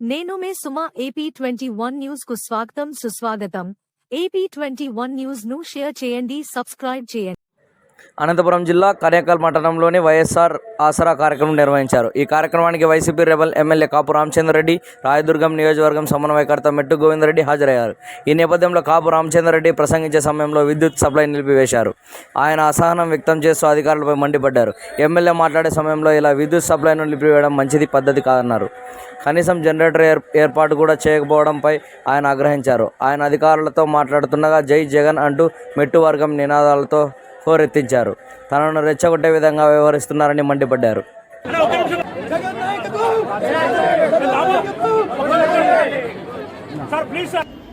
నేను మే Suma AP twenty one న్యూస్కు స్వాగతం సుస్వాగతం. ఏపీ ట్వంటీ వన్ న్యూస్ను షేర్ చేయండి సబ్స్క్రైబ్ చేయండి. అనంతపురం జిల్లా కరేకల్ పట్టణంలోని వైఎస్ఆర్ ఆసరా కార్యక్రమం నిర్వహించారు. ఈ కార్యక్రమానికి YCP rebel MLA Kapu Ramachandra Reddy Rayadurgam నియోజకవర్గం సమన్వయకర్త మెట్టు గోవిందరెడ్డి హాజరయ్యారు. ఈ నేపథ్యంలో కాపు రామచంద్రరెడ్డి ప్రసంగించే సమయంలో విద్యుత్ సప్లై నిలిపివేశారు. ఆయన అసహనం వ్యక్తం చేస్తూ అధికారులపై మండిపడ్డారు. ఎమ్మెల్యే మాట్లాడే సమయంలో ఇలా విద్యుత్ సప్లైను నిలిపివేయడం మంచిది పద్ధతి కాదన్నారు. కనీసం జనరేటర్ ఏర్ ఏర్పాటు కూడా చేయకపోవడంపై ఆయన ఆగ్రహించారు. ఆయన అధికారులతో మాట్లాడుతుండగా జై జగన్ అంటూ మెట్టు వర్గం నినాదాలతో హోరెత్తించారు. తనను రెచ్చగొట్టే విధంగా వ్యవహరిస్తున్నారని మండిపడ్డారు.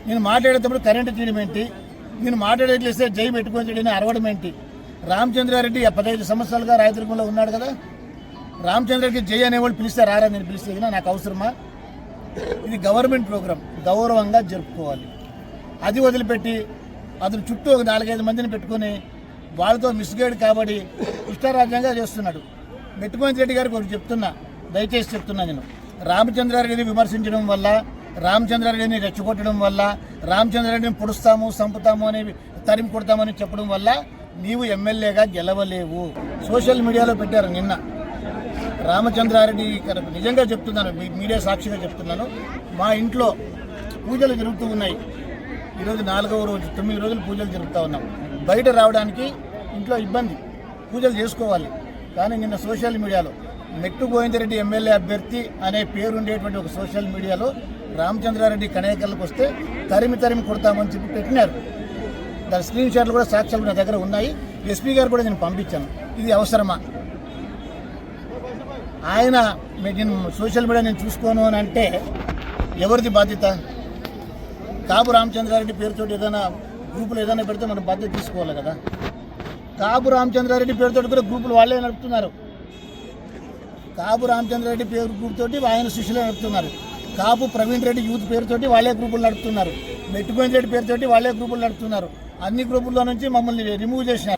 నేను మాట్లాడేటప్పుడు కరెంటు తీయడం ఏంటి? నేను మాట్లాడేట్లేస్తే జై పెట్టుకొని చేయడని అరవడం ఏంటి? రామచంద్రారెడ్డి పదహైదు సంవత్సరాలుగా రాయదుర్గంలో ఉన్నాడు కదా? రామచంద్రరెడ్డి జై అనేవాళ్ళు పిలిస్తే రారా నేను పిలిస్తే నాకు అవసరమా? ఇది గవర్నమెంట్ ప్రోగ్రాం. గౌరవంగా జరుపుకోవాలి. అది వదిలిపెట్టి అతను చుట్టూ ఒక నాలుగైదు మందిని పెట్టుకొని వాళ్ళతో మిస్గైడ్ కాబడి ఇష్టారాజ్యంగా చేస్తున్నాడు. మెట్టుకోని రెడ్డి గారికి ఒకటి చెప్తున్నా దయచేసి చెప్తున్నా నేను. రామచంద్రారెడ్డిని విమర్శించడం వల్ల రామచంద్రారెడ్డిని రెచ్చగొట్టడం వల్ల రామచంద్రారెడ్డిని పొడుస్తాము చంపుతాము అని తరిమి కొడతామని చెప్పడం వల్ల నీవు ఎమ్మెల్యేగా గెలవలేవు. సోషల్ మీడియాలో పెట్టారు నిన్న. రామచంద్రారెడ్డి నిజంగా చెప్తున్నాను మీ మీడియా సాక్షిగా చెప్తున్నాను. మా ఇంట్లో పూజలు జరుగుతూ ఉన్నాయి. ఈరోజు నాలుగవ రోజు తొమ్మిది రోజులు పూజలు జరుపుతా ఉన్నాం. బయట రావడానికి ఇంట్లో ఇబ్బంది. పూజలు చేసుకోవాలి. కానీ నిన్న సోషల్ మీడియాలో మెట్టు గోవిందరెడ్డి ఎమ్మెల్యే అభ్యర్థి అనే పేరు ఉండేటువంటి ఒక సోషల్ మీడియాలో రామచంద్రారెడ్డి కనేకల్కి వస్తే తరిమి తరిమి కొడతామని చెప్పి పెట్టినారు. దాని స్క్రీన్ షాట్లు కూడా సాక్ష్యాలు నా దగ్గర ఉన్నాయి. ఎస్పీ గారు కూడా నేను పంపించాను. ఇది అవసరమా? ఆయన మీ- నేను సోషల్ మీడియా నేను చూసుకోను అని అంటే ఎవరిది బాధ్యత? కాపు రామచంద్రారెడ్డి పేరుతో ఏదైనా గ్రూపులు ఏదైనా పెడితే మనం బాధ్యత తీసుకోవాలి కదా. కాపు రామచంద్రారెడ్డి పేరుతో కూడా గ్రూపులు వాళ్ళే నడుపుతున్నారు. కాపు రామచంద్రారెడ్డి పేరు గ్రూప్తోటి ఆయన శిష్యులే నడుపుతున్నారు. కాపు ప్రవీణ్ రెడ్డి యూత్ పేరుతోటి వాళ్ళే గ్రూపులు నడుపుతున్నారు. మెట్టుకోయిన రెడ్డి పేరుతోటి వాళ్ళే గ్రూపులు నడుపుతున్నారు. అన్ని గ్రూపుల్లో నుంచి మమ్మల్ని రిమూవ్ చేసినారు.